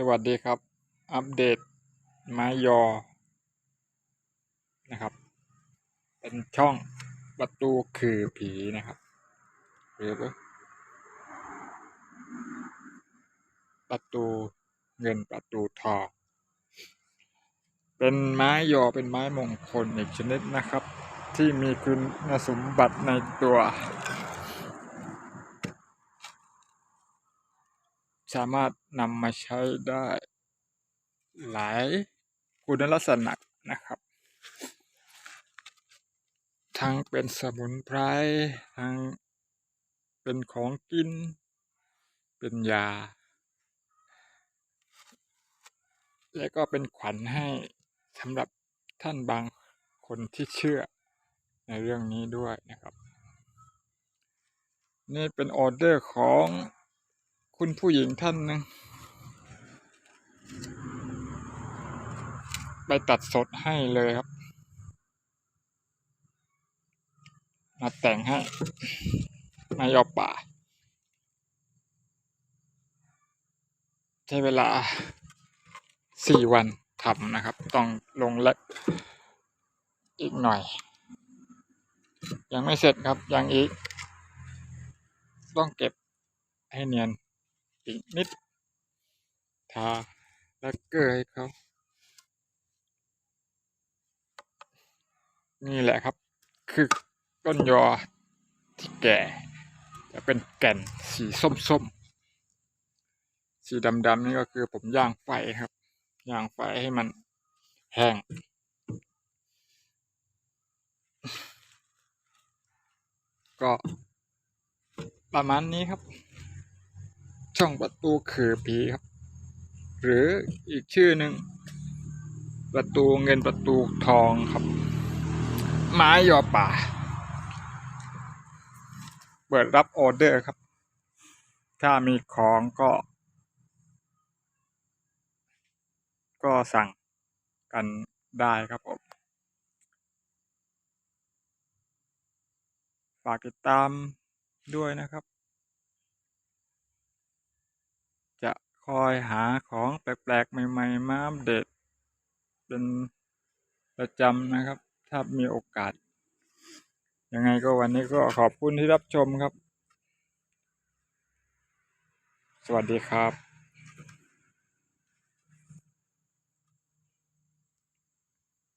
สวัสดีครับ อัปเดตไม้ยอ นะครับ เป็นช่องประตูคือผีนะครับหรือประตูเงินประตูทองเป็นไม้ยอเป็นไม้มงคลอีกชนิดนะครับ ที่มีคุณสมบัติในตัว สามารถนำมาใช้ได้หลายคุณลักษณะนะครับ ทั้งเป็นสมุนไพรทั้งเป็นของกิน เป็นยา และก็เป็นขวัญให้สำหรับท่านบางคนที่เชื่อในเรื่องนี้ด้วยนะครับ นี่เป็นออเดอร์ของ คุณผู้หญิงท่านหนึ่งไปตัดสดให้เลยครับ มาแต่งให้มายอป่า ใช้เวลาสี่วันทำนะครับ ต้องลงเล็บอีกหน่อย ยังไม่เสร็จครับยังอีก ต้องเก็บให้เนียน อีกนิด ทาแล้วเกลือให้เขานี่แหละครับ คือต้นยอที่แก่ จะเป็นแก่นสีส้มๆสีดำๆนี่ก็คือผมย่างไฟครับ ย่างไฟให้มันแห้งก็ประมาณนี้ครับ ช่องประตูคือผีครับ หรืออีกชื่อหนึ่งประตูเงินประตูทองครับ ไม้ยอป่า เปิดรับออเดอร์ครับ ถ้ามีของก็ ก็สั่งกันได้ครับผมฝากติดตามด้วยนะครับ จะ คอยหาของแปลกๆ ใหม่ ๆ มาอัปเดตเป็นประจำนะครับ ถ้ามีโอกาส ยังไงก็วันนี้ก็ขอบคุณที่รับชมครับ สวัสดีครับ